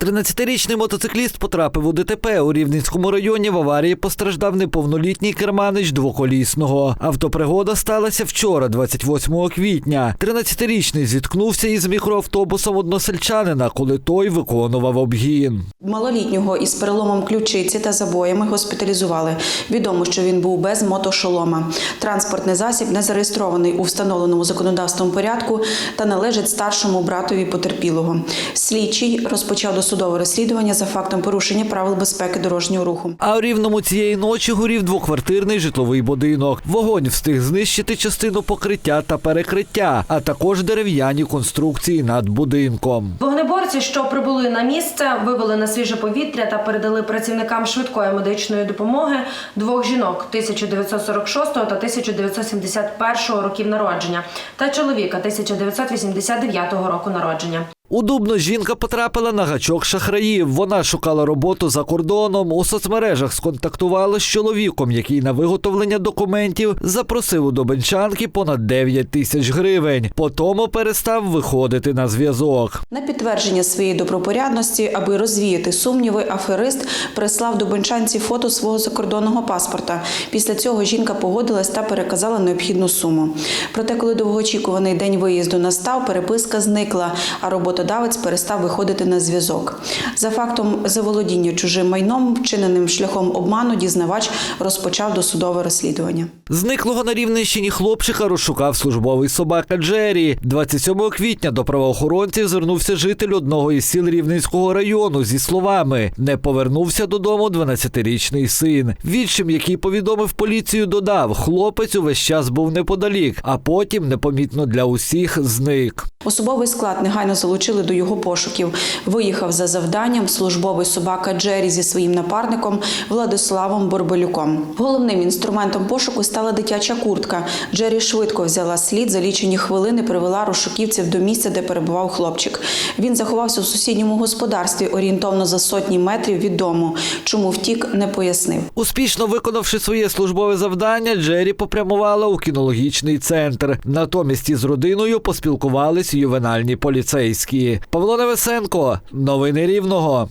13-річний мотоцикліст потрапив у ДТП. У Рівненському районі в аварії постраждав неповнолітній керманич двоколісного. Автопригода сталася вчора, 28 квітня. 13-річний зіткнувся із мікроавтобусом односельчанина, коли той виконував обгін. Малолітнього із переломом ключиці та забоями госпіталізували. Відомо, що він був без мотошолома. Транспортний засіб не зареєстрований у встановленому законодавством порядку та належить старшому братові потерпілого. Слідчий розпочав досудове розслідування за фактом порушення правил безпеки дорожнього руху. А у рівному цієї ночі горів двоквартирний житловий будинок. Вогонь встиг знищити частину покриття та перекриття, а також дерев'яні конструкції над будинком. Вогнеборці, що прибули на місце, вивели на свіже повітря та передали працівникам швидкої медичної допомоги двох жінок 1946 та 1971 років народження та чоловіка 1989 року народження. У Дубно жінка потрапила на гачок шахраїв. Вона шукала роботу за кордоном. У соцмережах сконтактувала з чоловіком, який на виготовлення документів запросив у Добенчанки понад 9 тисяч гривень. Потому перестав виходити на зв'язок. На підтвердження своєї добропорядності, аби розвіяти сумніви, аферист прислав добенчанці фото свого закордонного паспорта. Після цього жінка погодилась та переказала необхідну суму. Проте, коли довгоочікуваний день виїзду настав, переписка зникла, а роботодавець перестав виходити на зв'язок. За фактом заволодіння чужим майном, вчиненим шляхом обману, дізнавач розпочав досудове розслідування. Зниклого на Рівненщині хлопчика розшукав службовий собака Джері. 27 квітня до правоохоронців звернувся житель одного із сіл Рівненського району зі словами: не повернувся додому 12-річний син. Відчим, який повідомив поліцію, додав: хлопець увесь час був неподалік, а потім непомітно для усіх зник. Особовий склад негайно залучили до його пошуків. Виїхав за завданням службовий собака Джері зі своїм напарником Владиславом Борбелюком. Головним інструментом пошуку стала дитяча куртка. Джері швидко взяла слід, за лічені хвилини привела розшуківців до місця, де перебував хлопчик. Він заховався у сусідньому господарстві орієнтовно за сотні метрів від дому. Чому втік, не пояснив. Успішно виконавши своє службове завдання, Джері попрямувала у кінологічний центр. Натомість із родиною поспілкувались ювенальні поліцейські. Павло Невесенко, новини Рівного.